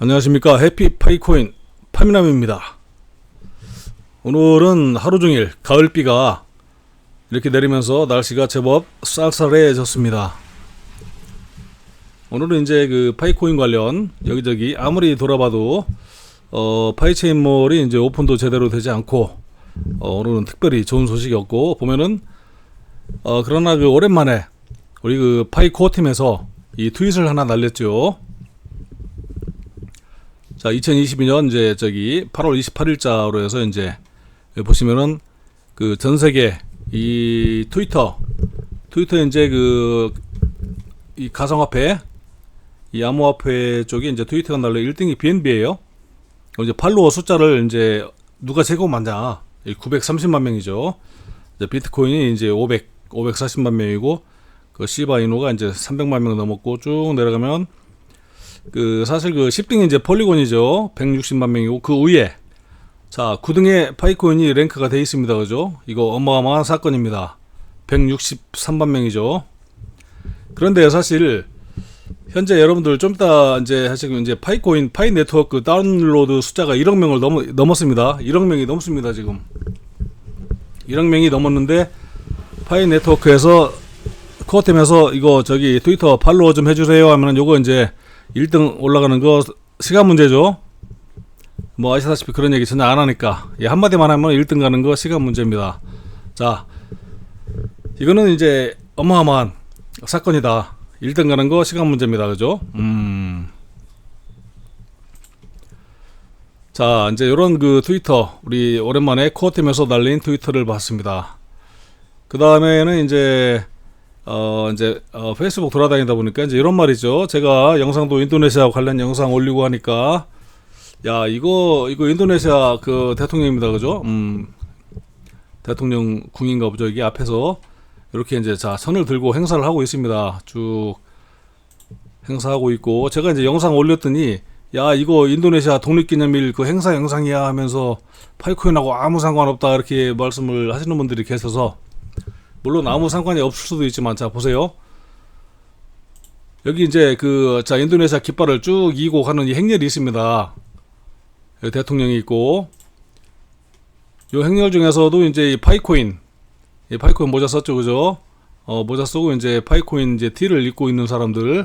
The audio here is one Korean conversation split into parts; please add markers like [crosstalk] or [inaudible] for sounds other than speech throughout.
안녕하십니까 해피 파이코인 파미남입니다. 오늘은 하루 종일 가을비가 이렇게 내리면서 날씨가 제법 쌀쌀해졌습니다. 오늘은 이제 그 파이코인 관련 여기저기 아무리 돌아봐도 어 파이체인몰이 이제 오픈도 제대로 되지 않고 어 오늘은 특별히 좋은 소식이 없고 보면은 어 그러나 그 오랜만에 우리 그 파이코어 팀에서 이 트윗을 하나 날렸죠. 자, 2022년 이제 저기 8월 28일자로 해서 이제 보시면은 그 전 세계 이 트위터 트위터 이제 그 이 가상화폐 이 암호화폐 쪽에 이제 트위터가 날려 1등이 BNB예요. 이제 팔로워 숫자를 이제 누가 제공하냐? 930만 명이죠. 이제 비트코인이 이제 500 540만 명이고 그 시바이노가 이제 300만 명 넘었고 쭉 내려가면 그 사실 그 10등이 이제 폴리곤이죠. 160만 명이고 그 위에 자 9등에 파이코인이 랭크가 돼 있습니다. 그죠? 이거 어마어마한 사건입니다. 163만 명이죠. 그런데 사실 현재 여러분들 좀 이따 이제 하시고 이제 파이코인 파이 네트워크 다운로드 숫자가 1억 명을 넘 넘었습니다. 1억 명이 넘습니다 지금. 1억 명이 넘었는데 파이 네트워크에서 코어템에서 이거 저기 트위터 팔로워 좀 해주세요 하면은 요거 이제 1등 올라가는 거 시간 문제죠. 뭐 아시다시피 그런 얘기 전혀 안 하니까 예, 한마디만 하면 1등 가는 거 시간 문제입니다. 자, 이거는 이제 어마어마한 사건이다. 1등 가는 거 시간 문제입니다. 그죠? 음. 자, 이제 이런 그 트위터 우리 오랜만에 코어 팀에서 날린 트위터를 봤습니다. 그 다음에는 이제 어 이제 어 페이스북 돌아다니다 보니까 이제 이런 말이죠. 제가 영상도 인도네시아 관련 영상 올리고 하니까 야 이거 이거 인도네시아 그 대통령입니다, 그죠? 음 대통령 궁인가 보죠. 이게 앞에서 이렇게 이제 자 선을 들고 행사를 하고 있습니다. 쭉 행사하고 있고 제가 이제 영상 올렸더니 야 이거 인도네시아 독립기념일 그 행사 영상이야 하면서 파이코인하고 아무 상관없다 이렇게 말씀을 하시는 분들이 계셔서 물론 아무 상관이 없을 수도 있지만 자 보세요. 여기 이제 그 자 인도네시아 깃발을 쭉 이고 가는 이 행렬이 있습니다. 대통령이 있고 요 행렬 중에서도 이제 이 파이코인 이 파이코인 모자 썼죠 그죠? 어 모자 쓰고 이제 파이코인 이제 티를 입고 있는 사람들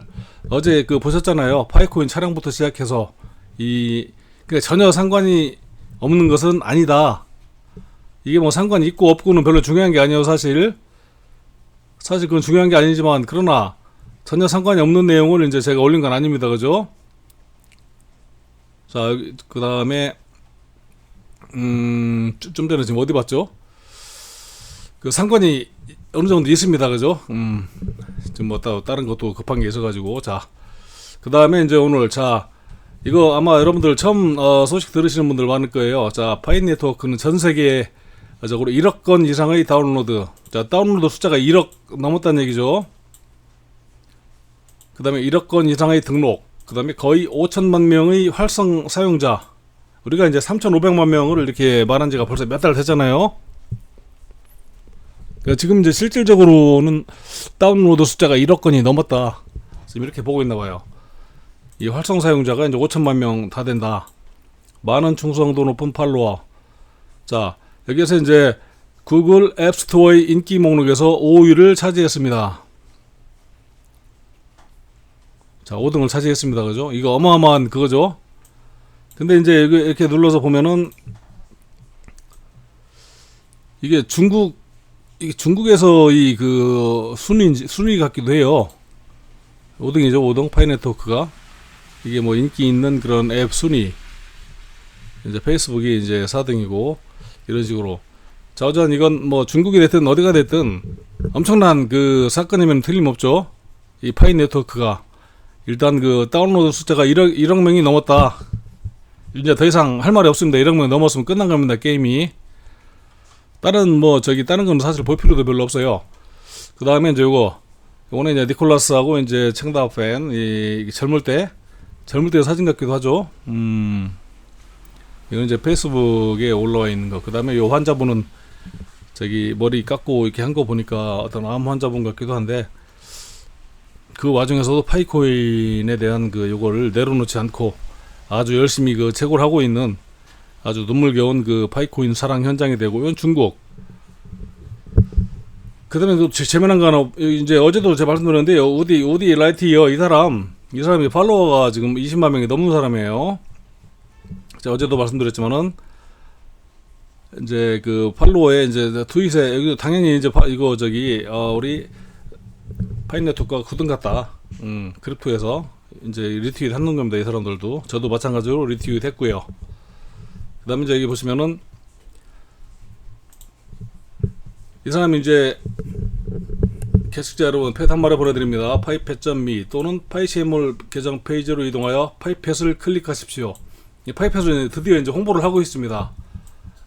어제 그 보셨잖아요. 파이코인 차량부터 시작해서 이 그러니까 전혀 상관이 없는 것은 아니다. 이게 뭐 상관이 있고 없고는 별로 중요한 게 아니에요 사실 사실 그건 중요한 게 아니지만 그러나 전혀 상관이 없는 내용을 이제 제가 올린 건 아닙니다. 그죠? 자 그 다음에 음 좀 전에 지금 어디 봤죠? 그 상관이 어느 정도 있습니다. 그죠? 음좀 뭐 따- 다른 것도 급한 게 있어 가지고. 자 그 다음에 이제 오늘 자 이거 아마 여러분들 처음 어, 소식 들으시는 분들 많을 거예요. 자 파인 네트워크는 전 세계에 적으로 1억 건 이상의 다운로드. 자, 다운로드 숫자가 1억 넘었다는 얘기죠. 그 다음에 1억 건 이상의 등록. 그 다음에 거의 5천만 명의 활성 사용자. 우리가 이제 3,500만 명을 이렇게 말한 지가 벌써 몇 달 됐잖아요. 그러니까 지금 이제 실질적으로는 다운로드 숫자가 1억 건이 넘었다. 지금 이렇게 보고 있나 봐요. 이 활성 사용자가 이제 5천만 명 다 된다. 많은 충성도 높은 팔로워. 자, 여기에서 이제 구글 앱스토어의 인기 목록에서 5위를 차지했습니다. 자, 5등을 차지했습니다. 그죠? 이거 어마어마한 그거죠? 근데 이제 이렇게 눌러서 보면은 이게 중국 이게 중국에서 이 그 순위 순위 같기도 해요. 5등이죠. 5등 파이네트워크가 이게 뭐 인기 있는 그런 앱 순위 이제 페이스북이 이제 4등이고 이런 식으로. 자 어전 이건 뭐 중국이 됐든 어디가 됐든 엄청난 그 사건이면 틀림없죠. 이 파이 네트워크가. 일단 그 다운로드 숫자가 1억 1억 명이 넘었다. 이제 더 이상 할 말이 없습니다. 1억 명 넘었으면 끝난 겁니다 게임이. 다른 뭐 저기 다른 건 사실 볼 필요도 별로 없어요. 그 다음에 이제 요거. 요거는 이제 니콜라스하고 이제 청다 팬이 젊을 때 젊을 때 사진 같기도 하죠. 음 이건 이제 페이스북에 올라와 있는 거. 그 다음에 요 환자분은 저기 머리 깎고 이렇게 한 거 보니까 어떤 암 환자분 같기도 한데 그 와중에서도 파이코인에 대한 그 요거를 내려놓지 않고 아주 열심히 그 채굴 하고 있는 아주 눈물겨운 그 파이코인 사랑 현장이 되고 이건 중국. 그다음에 또 재- 재미난 거 하나 이제 어제도 제가 말씀드렸는데요. 우디 우디 라이트이어 이 사람 이 사람이 팔로워가 지금 20만 명이 넘는 사람이에요. 제가 어제도 말씀드렸지만은 이제 그 팔로워에 이제 트윗에 여기 당연히 이제 파- 이거 저기 어 우리 파인 네트워크가 구등 같다. 음, 크립토에서 이제 리트윗 하는 겁니다. 이 사람들도 저도 마찬가지로 리트윗 했고요. 그다음에 이제 여기 보시면은 이 사람이 이제 게시자 여러분 펫 한 마리 보내드립니다. 파이펫.me 또는 파이시엠몰 계정 페이지로 이동하여 파이펫을 클릭하십시오. 이 파이펫은 드디어 이제 홍보를 하고 있습니다.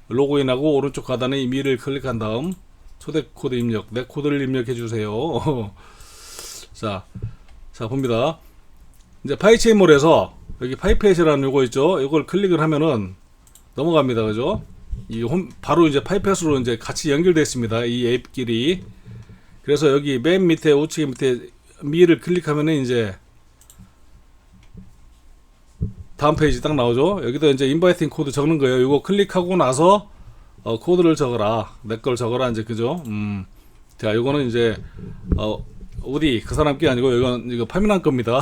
로그인하고 오른쪽 하단에 이미를 클릭한 다음 초대 코드 입력, 내 코드를 입력해 주세요. [laughs] 자, 자 봅니다. 이제 파이체인몰에서 여기 파이펫이라는 요거 있죠. 이걸 클릭을 하면은 넘어갑니다. 그죠? 이 홈, 바로 이제 파이펫으로 이제 같이 연결되어 있습니다. 이 앱끼리. 그래서 여기 맨 밑에 우측 밑에 미를 클릭하면은 이제 다음 페이지 딱 나오죠. 여기다 이제 인바이팅 코드 적는 거예요. 이거 클릭하고 나서 어, 코드를 적어라. 내 걸 적어라 이제 그죠? 음. 자, 요거는 이제 어 어디 그 사람 게 아니고 이건 이거 파미남 겁니다.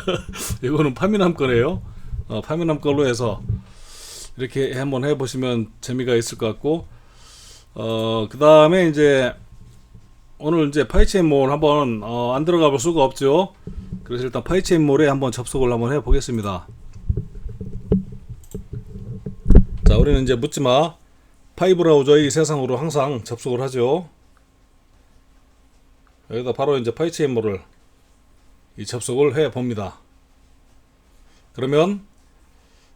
[laughs] 이거는 파미남 거래요. 어, 파미남 걸로 해서 이렇게 한번 해 보시면 재미가 있을 것 같고 어, 그다음에 이제 오늘 이제 파이체인 몰 한번 어, 안 들어가 볼 수가 없죠. 그래서 일단 파이체인 몰에 한번 접속을 한번 해 보겠습니다. 자, 우리는 이제 묻지마 파이 브라우저의 세상으로 항상 접속을 하죠. 여기다 바로 이제 파이체인몰을 이 접속을 해 봅니다. 그러면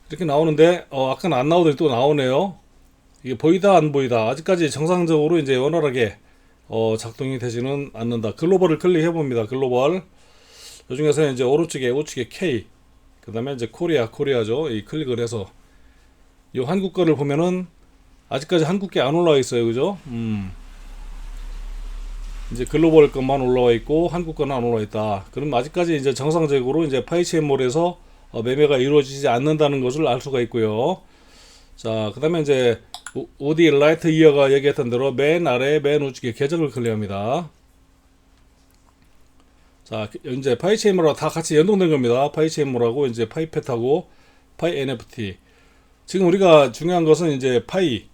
이렇게 나오는데 어, 아까는 안 나오더니 또 나오네요. 이게 보이다 안 보이다 아직까지 정상적으로 이제 원활하게 어, 작동이 되지는 않는다. 글로벌을 클릭해 봅니다. 글로벌 이 중에서 이제 오른쪽에 우측에 K 그 다음에 이제 코리아 코리아죠. 이 클릭을 해서 이 한국 거를 보면은 아직까지 한국계 안 올라와 있어요. 그죠? 음. 이제 글로벌 것만 올라와 있고 한국 거는 안 올라와 있다. 그럼 아직까지 이제 정상적으로 이제 파이체인몰에서 어, 매매가 이루어지지 않는다는 것을 알 수가 있고요. 자, 그다음에 이제 우- 우디 라이트 이어가 얘기했던 대로 맨 아래 맨 우측에 계정을 클릭합니다. 자, 이제 파이체인몰하고 다 같이 연동된 겁니다. 파이체인몰하고 이제 파이펫하고 파이 NFT. 지금 우리가 중요한 것은 이제 파이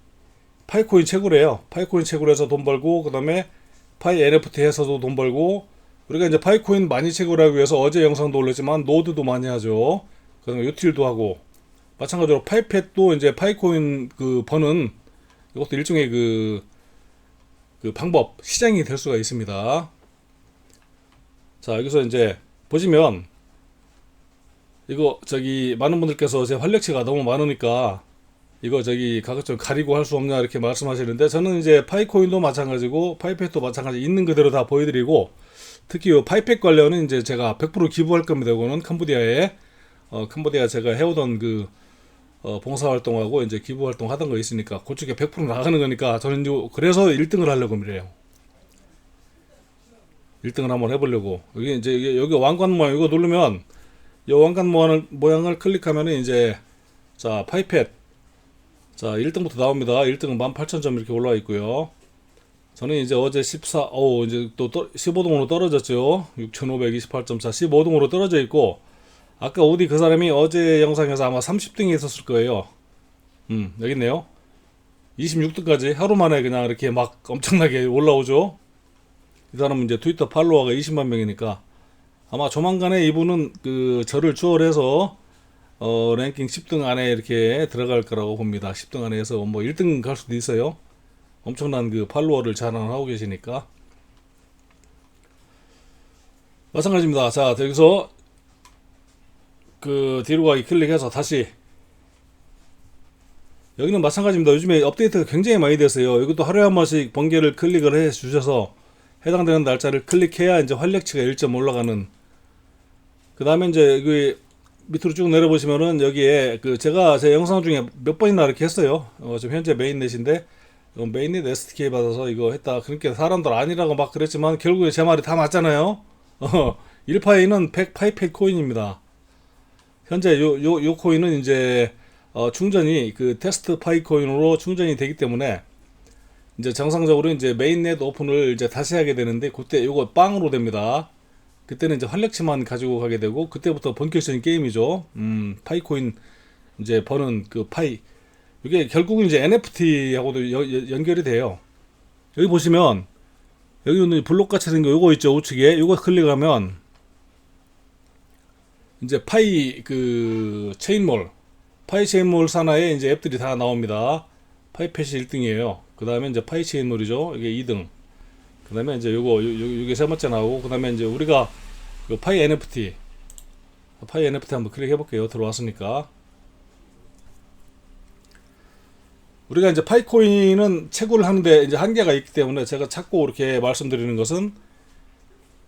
파이코인 채굴이에요. 파이코인 채굴해서 돈 벌고 그다음에 파이 NFT 해서도 돈 벌고 우리가 이제 파이코인 많이 채굴하기 위해서 어제 영상도 올렸지만 노드도 많이 하죠. 그다음에 유틸도 하고 마찬가지로 파이펫도 이제 파이코인 그 버는 이것도 일종의 그, 그 방법 시장이 될 수가 있습니다. 자 여기서 이제 보시면 이거 저기 많은 분들께서 제 활력치가 너무 많으니까 이거 저기 좀 가리고 할 수 없냐 이렇게 말씀하시는데 저는 이제 파이코인도 마찬가지고 파이펫도 마찬가지 있는 그대로 다 보여드리고 특히 이 파이펫 관련은 이제 제가 100% 기부할 겁니다. 이거는 캄보디아에 어, 캄보디아 제가 해오던 그 어, 봉사활동하고 이제 기부활동 하던 거 있으니까 그쪽에 100% 나가는 거니까 저는 이제 그래서 1등을 하려고 그래요. 1등을 한번 해보려고 여기 이제 여기 왕관 모양 이거 누르면 이 왕관 모양을, 모양을 클릭하면은 이제 자 파이펫. 자 1등부터 나옵니다. 1등은 18,000점 이렇게 올라와 있고요. 저는 이제 어제 14, 오 이제 또 15등으로 떨어졌죠. 6,528.4 15등으로 떨어져 있고 아까 어디 그 사람이 어제 영상에서 아마 30등이 있었을 거예요. 음 여기 있네요. 26등까지 하루 만에 그냥 이렇게 막 엄청나게 올라오죠. 이 사람은 이제 트위터 팔로워가 20만 명이니까 아마 조만간에 이분은 그 저를 추월해서 어, 랭킹 10등 안에 이렇게 들어갈 거라고 봅니다. 10등 안에 해서 뭐 1등 갈 수도 있어요. 엄청난 그 팔로워를 자랑하고 계시니까. 마찬가지입니다. 자, 여기서 그 뒤로 가기 클릭해서 다시 여기는 마찬가지입니다. 요즘에 업데이트가 굉장히 많이 됐어요. 이것도 하루에 한 번씩 번개를 클릭을 해 주셔서 해당되는 날짜를 클릭해야 이제 활력치가 1점 올라가는 그 다음에 이제 여기 밑으로 쭉 내려보시면은 여기에 그 제가 제 영상 중에 몇 번이나 이렇게 했어요. 어, 지금 현재 메인넷인데 어, 메인넷 SDK 받아서 이거 했다. 그러니까 사람들 아니라고 막 그랬지만 결국에 제 말이 다 맞잖아요. 어, 1파이는 100 파이펫 코인입니다. 현재 요, 요, 요 코인은 이제 어, 충전이 그 테스트 파이 코인으로 충전이 되기 때문에 이제 정상적으로 이제 메인넷 오픈을 이제 다시 하게 되는데 그때 요거 빵으로 됩니다. 그때는 이제 활력치만 가지고 가게 되고 그때부터 본격적인 게임이죠. 음, 파이코인 이제 버는 그 파이 이게 결국은 이제 NFT하고도 여- 여- 연결이 돼요. 여기 보시면 여기 있는 블록 같이 생긴 거 요거 있죠 우측에 요거 클릭하면 이제 파이 그 체인몰 파이 체인몰 산하에 이제 앱들이 다 나옵니다. 파이펫이 1등이에요. 그 다음에 이제 파이 체인몰이죠. 이게 2등. 그 다음에 이제 요거, 요, 요, 요게 세 번째 나오고, 그 다음에 이제 우리가 그 파이 NFT. 파이 NFT 한번 클릭해 볼게요. 들어왔으니까. 우리가 이제 파이코인은 채굴을 하는데 이제 한계가 있기 때문에 제가 자꾸 이렇게 말씀드리는 것은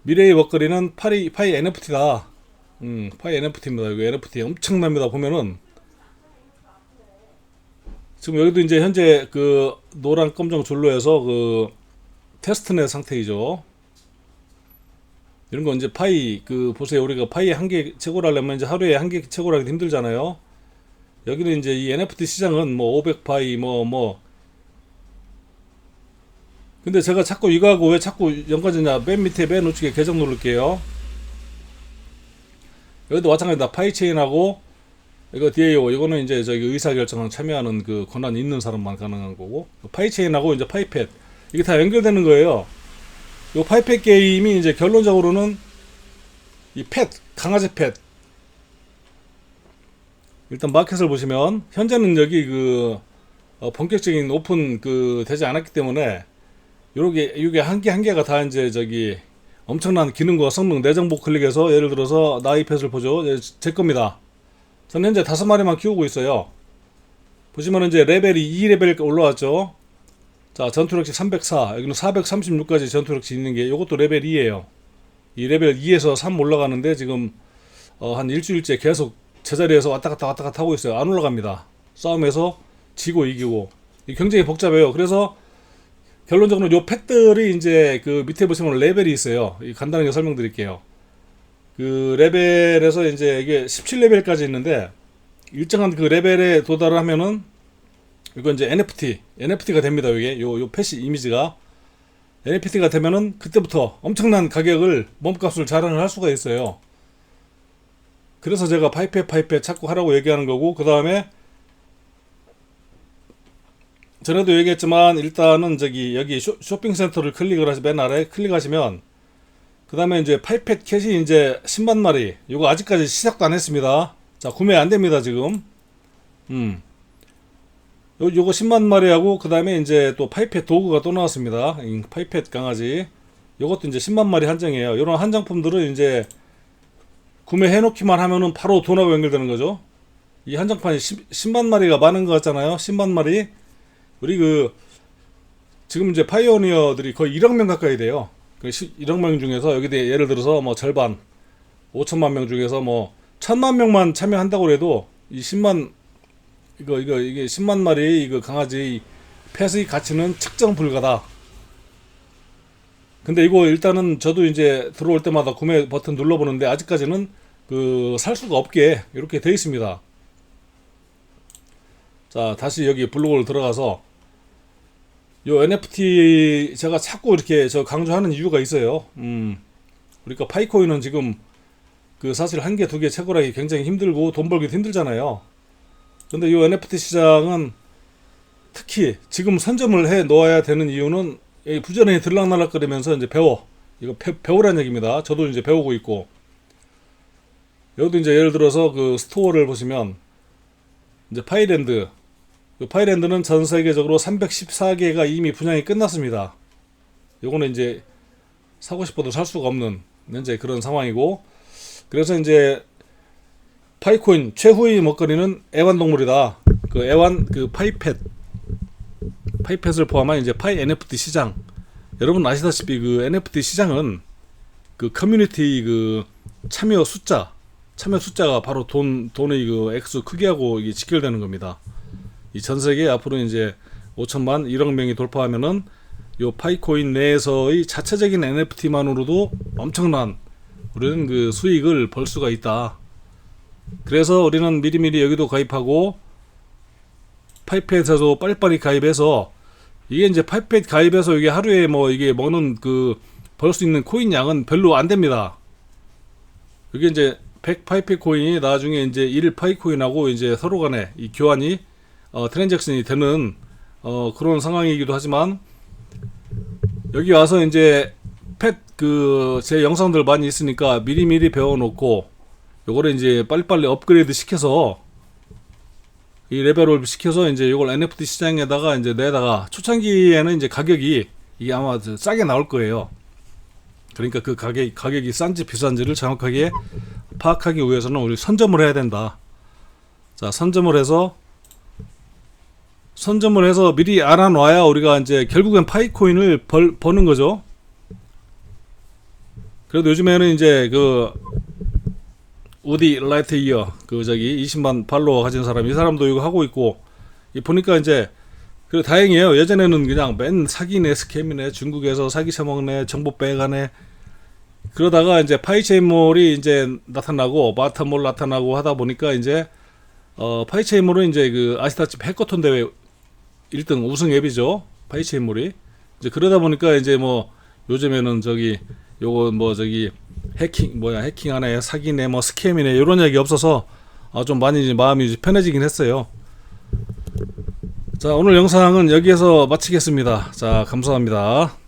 미래의 먹거리는 파이, 파이 NFT다. 음, 파이 NFT입니다. 이거 NFT 엄청납니다. 보면은 지금 여기도 이제 현재 그 노란 검정 줄로 해서 그 테스트넷 상태이죠. 이런 거 이제 파이 그 보세요. 우리가 파이 한 개 채굴 하려면 이제 하루에 한 개 채굴하기 힘들잖아요. 여기는 이제 이 NFT 시장은 뭐 500파이 뭐뭐 근데 제가 자꾸 이거하고 왜 자꾸 연관되냐 맨 밑에 맨 우측에 계정 누를게요. 여기도 마찬가지다. 파이체인하고 이거 DAO 이거는 이제 저기 의사결정에 참여하는 그 권한이 있는 사람만 가능한 거고 파이체인하고 이제 파이펫 이게 다 연결되는 거예요. 요 파이펫 게임이 이제 결론적으로는 이 펫 강아지 펫 일단 마켓을 보시면 현재는 여기 그 어, 본격적인 오픈 그 되지 않았기 때문에 요게 요게 한 개 한 개가 다 이제 저기 엄청난 기능과 성능 내정보 클릭해서 예를 들어서 나이 펫을 보죠 예, 제 겁니다. 저는 현재 다섯 마리만 키우고 있어요. 보시면 이제 레벨이 2레벨 올라왔죠. 자, 전투력치 304, 여기는 436까지 전투력치 있는 게 이것도 레벨 2예요. 이 레벨 2에서 3 올라가는데 지금 어, 한 일주일째 계속 제자리에서 왔다 갔다 왔다 갔다 하고 있어요. 안 올라갑니다. 싸움에서 지고 이기고 이 굉장히 복잡해요. 그래서 결론적으로 요 펫들이 이제 그 밑에 보시면 레벨이 있어요. 이 간단하게 설명드릴게요. 그 레벨에서 이제 이게 17레벨까지 있는데 일정한 그 레벨에 도달을 하면은 이건 이제 NFT, NFT가 됩니다. 이게 요 요 패시 이미지가 NFT가 되면은 그때부터 엄청난 가격을 몸값을 자랑을 할 수가 있어요. 그래서 제가 파이펫 파이펫 자꾸 하라고 얘기하는 거고 그 다음에 전에도 얘기했지만 일단은 저기 여기 쇼, 쇼핑센터를 클릭을 하시 맨 아래 클릭하시면 그 다음에 이제 파이펫 캣이 이제 10만 마리 이거 아직까지 시작도 안 했습니다 자 구매 안 됩니다 지금 음 요, 요거 10만 마리하고 그 다음에 이제 또 파이펫 도구가 또 나왔습니다. 이 파이펫 강아지. 요것도 이제 10만 마리 한정이에요. 요런 한정품들은 이제 구매해 놓기만 하면은 바로 돈하고 연결되는 거죠. 이 한정판이 10, 10 만 마리가 많은 것 같잖아요. 10만 마리. 우리 그 지금 이제 파이오니어들이 거의 1억 명 가까이 돼요. 그 1억 명 중에서 여기 대 예를 들어서 뭐 절반 5천만 명 중에서 뭐 천만 명만 참여한다고 해도 이 10만 이거 이거 이게 10만 마리 이거 강아지 펫의 가치는 측정 불가다. 근데 이거 일단은 저도 이제 들어올 때마다 구매 버튼 눌러보는데 아직까지는 그 살 수가 없게 이렇게 돼 있습니다. 자 다시 여기 블로그를 들어가서 요 NFT 제가 자꾸 이렇게 저 강조하는 이유가 있어요. 음, 그러니까 파이코인은 지금 그 사실 한 개, 두 개 채굴하기 굉장히 힘들고 돈 벌기도 힘들잖아요. 근데 요 NFT 시장은 특히 지금 선점을 해 놓아야 되는 이유는 이 부전에 들락날락거리면서 이제 배워. 이거 배, 배우란 얘기입니다. 저도 이제 배우고 있고. 여기도 이제 예를 들어서 그 스토어를 보시면 이제 파이랜드 이 파이랜드는 전 세계적으로 314개가 이미 분양이 끝났습니다. 요거는 이제 사고 싶어도 살 수가 없는 현재 그런 상황이고 그래서 이제 파이코인 최후의 먹거리는 애완동물이다. 그 애완 그 파이펫 파이펫을 포함한 이제 파이 NFT 시장 여러분 아시다시피 그 NFT 시장은 그 커뮤니티 그 참여 숫자 참여 숫자가 바로 돈 돈의 그 액수 크기하고 이게 직결되는 겁니다. 이 전 세계 앞으로 이제 5천만 1억 명이 돌파하면은 요 파이코인 내에서의 자체적인 NFT만으로도 엄청난 우리는 그 수익을 벌 수가 있다. 그래서 우리는 미리미리 여기도 가입하고 파이펫에서도 빨리빨리 가입해서 이게 이제 파이펫 가입해서 이게 하루에 뭐 이게 먹는 그 벌 수 있는 코인 양은 별로 안 됩니다. 이게 이제 100 파이펫 코인이 나중에 이제 1 파이 코인하고 이제 서로 간에 이 교환이 어, 트랜잭션이 되는 어, 그런 상황이기도 하지만 여기 와서 이제 펫 그 제 영상들 많이 있으니까 미리미리 배워놓고 요거를 이제 빨리빨리 업그레이드 시켜서 이 레벨업 시켜서 이제 요걸 NFT 시장에다가 이제 내다가 초창기에는 이제 가격이 이게 아마 저 싸게 나올 거예요. 그러니까 그 가격 가격이 싼지 비싼지를 정확하게 파악하기 위해서는 우리 선점을 해야 된다. 자, 선점을 해서 선점을 해서 미리 알아놔야 우리가 이제 결국엔 파이코인을 벌, 버는 거죠. 그래도 요즘에는 이제 그 우디 라이트 이어 그 저기 20만 팔로워 가진 사람 이 사람도 이거 하고 있고 이 보니까 이제 그 다행이에요. 예전에는 그냥 맨 사기네 스캠이네 중국에서 사기 쳐먹네 정보 빼가네 그러다가 이제 파이체인몰이 이제 나타나고 마타몰 나타나고 하다 보니까 이제 어 파이체인몰은 이제 그 아시다시피 해커톤 대회 1등 우승 앱이죠. 파이체인몰이 이제 그러다 보니까 이제 뭐 요즘에는 저기 요거 뭐 저기 해킹 뭐야 해킹하네 사기네 뭐 스캠이네 이런 얘기 없어서 아, 좀 많이 마음이 편해지긴 했어요. 자 오늘 영상은 여기에서 마치겠습니다. 자 감사합니다.